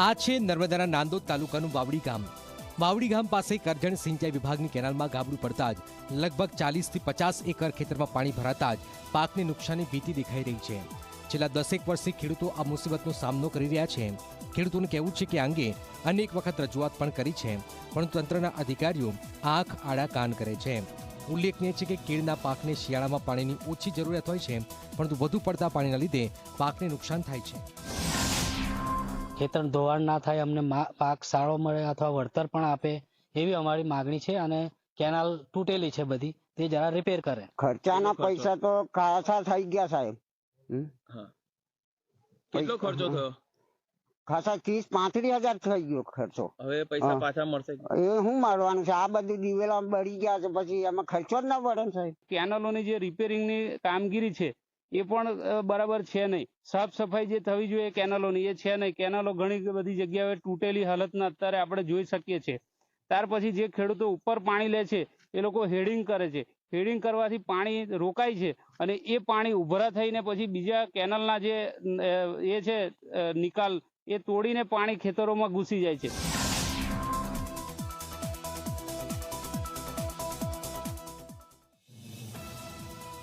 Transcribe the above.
આ છે નર્મદાના નાંદોદ તાલુકાનું વાવડી ગામ. વાવડી ગામ પાસે કરજણ સિંચાઈ વિભાગની કેનાલમાં ગાબડું પડતા જ લગભગ ચાલીસથી પચાસ એકર ખેતરમાં પાણી ભરાતા જ પાકને નુકસાની ભીતિ દેખાઈ રહી છે. છેલ્લા દસેક વર્ષથી ખેડૂતો આ મુસીબતનો સામનો કરી રહ્યા છે. ખેડૂતોનું કહેવું છે કે અંગે અનેક વખત રજૂઆત પણ કરી છે, પણ તંત્રના અધિકારીઓ આંખ આડા કાન કરે છે. ઉલ્લેખનીય છે કે કેળના પાકને શિયાળામાં પાણીની ઓછી જરૂરિયાત હોય છે, પરંતુ વધુ પડતા પાણીના લીધે પાકને નુકસાન થાય છે. ખેતર ધોવાણ ના થાય અમને પાક સારો મળે અથવા વળતર પણ આપે એવી અમારી માગણી છે અને કેનાલ તૂટેલી છે બધી તે જરા રિપેર કરે. ખર્ચાના ખર્ચો? પૈસા તો ખાસા થઈ ગયા સાહેબ. કેટલો ખર્ચો થયો? ખાસા ત્રીસ પાંત્રીસ હજાર થઈ ગયો ખર્ચો. હવે પૈસા પાછા મળશે? એ શું મારવાનું છે? આ બધું દિવેલા બળી ગયા છે પછી એમાં ખર્ચો જ ના પડે સાહેબ. કેનલોની જે રિપેરિંગની કામગીરી છે એ પણ બરાબર છે નહીં. સાફ સફાઈ જે થવી જોઈએ કેનાલોની, એ છે નહીં. કેનાલો ઘણી બધી જગ્યાએ તૂટેલી હાલતના અત્યારે આપણે જોઈ શકીએ છીએ. ત્યાર પછી જે ખેડૂતો ઉપર પાણી લે છે, એ લોકો હેડિંગ કરે છે. હેડિંગ કરવાથી પાણી રોકાય છે અને એ પાણી ઉભરા થઈને પછી બીજા કેનાલના જે એ છે નિકાલ, એ તોડીને પાણી ખેતરોમાં ઘૂસી જાય છે.